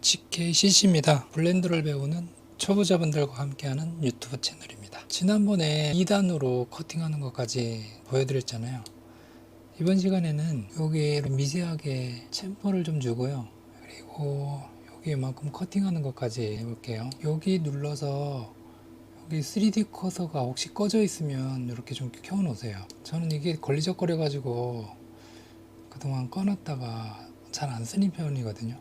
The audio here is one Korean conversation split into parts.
GKCC입니다. 블렌더를 배우는 초보자분들과 함께하는 유튜브 채널입니다. 지난번에 2단으로 커팅하는 것까지 보여드렸잖아요. 이번 시간에는 여기에 미세하게 챔퍼를 좀 주고요. 그리고 여기만큼 커팅하는 것까지 해볼게요. 여기 눌러서 여기 3D 커서가 혹시 꺼져 있으면 이렇게 좀 켜 놓으세요. 저는 이게 걸리적거려 가지고 그동안 꺼놨다가 잘 안 쓰는 편이거든요.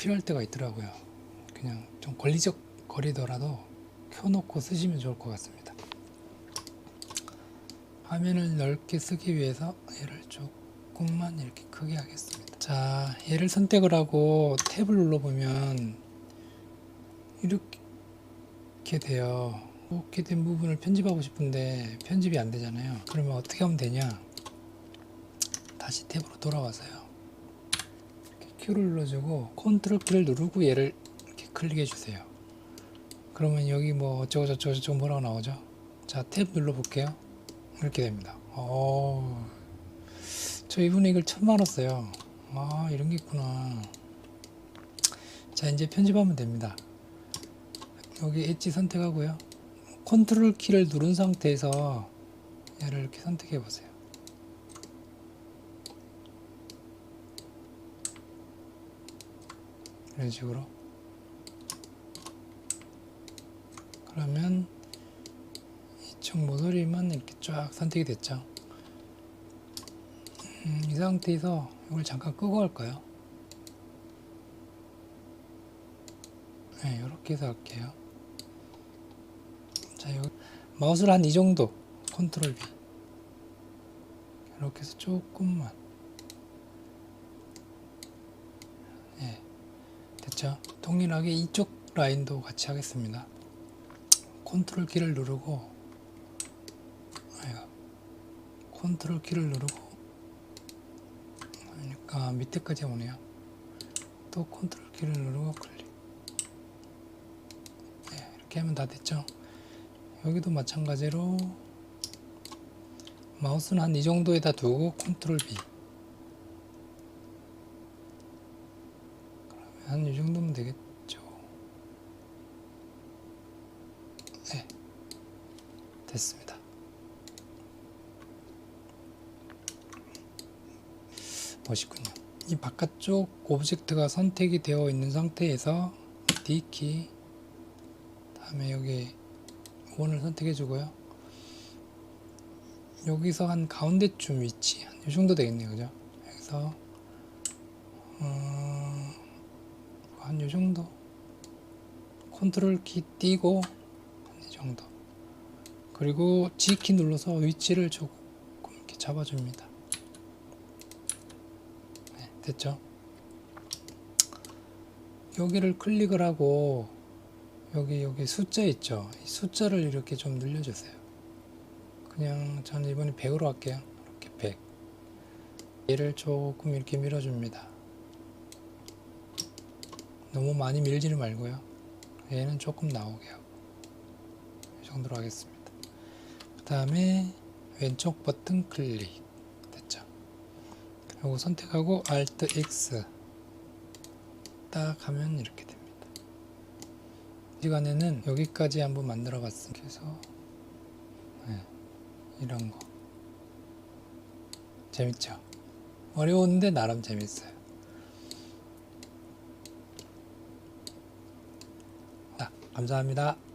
필요할 때가 있더라고요. 그냥 좀 걸리적 거리더라도 켜놓고 쓰시면 좋을 것 같습니다. 화면을 넓게 쓰기 위해서 얘를 조금만 이렇게 크게 하겠습니다. 자, 얘를 선택을 하고 탭을 눌러보면 이렇게 돼요. 이렇게 된 부분을 편집하고 싶은데 편집이 안 되잖아요. 그러면 어떻게 하면 되냐? 다시 탭으로 돌아와서요. Q를 눌러주고 컨트롤 키를 누르고 얘를 이렇게 클릭해 주세요. 그러면 여기 뭐 어쩌고 저쩌고 저쩌고 뭐라고 나오죠? 자, 탭 눌러 볼게요. 이렇게 됩니다. 어, 저 이분에 이걸 처음 알았어요. 아, 이런 게 있구나. 자, 이제 편집하면 됩니다. 여기 엣지 선택하고요. 컨트롤 키를 누른 상태에서 얘를 이렇게 선택해 보세요. 이런 식으로. 그러면 이쪽 모서리만 이렇게 쫙 선택이 됐죠. 음, 이 상태에서 이걸 잠깐 끄고 할까요? 네, 이렇게 해서 할게요. 자, 여기 마우스를 한 이 정도 컨트롤 B 이렇게 해서 조금만 됐죠? 동일하게 이쪽 라인도 같이 하겠습니다. 컨트롤 키를 누르고 컨트롤 키를 누르고 그러니까 밑에까지 오네요. 또 컨트롤 키를 누르고 클릭 네, 이렇게 하면 다 됐죠? 여기도 마찬가지로 마우스는 한 이 정도에다 두고 컨트롤 B 그러면 한 이 정도면 되겠죠. 네. 됐습니다. 멋있군요. 이 바깥쪽 오브젝트가 선택이 되어 있는 상태에서 D키 다음에 여기 원을 선택해 주고요. 여기서 한 가운데쯤 위치 한 이 정도 되겠네요, 그죠? 여기서 어, 한 이 정도 컨트롤 키 띄고 한이 정도. 그리고 G 키 눌러서 위치를 조금 이렇게 잡아줍니다. 네, 됐죠? 여기를 클릭을 하고 여기 여기 숫자 있죠? 이 숫자를 이렇게 좀 늘려주세요. 그냥 저는 이번에 100으로 할게요. 이렇게 100 얘를 조금 이렇게 밀어줍니다. 너무 많이 밀지는 말고요 얘는 조금 나오게 하고 이 정도로 하겠습니다 그 다음에 왼쪽 버튼 클릭 됐죠 그리고 선택하고 Alt X 딱 하면 이렇게 됩니다 이 시간에는 여기까지 한번 만들어 봤습니다. 그래서 네, 이런 거 재밌죠? 어려운데 나름 재밌어요. 감사합니다.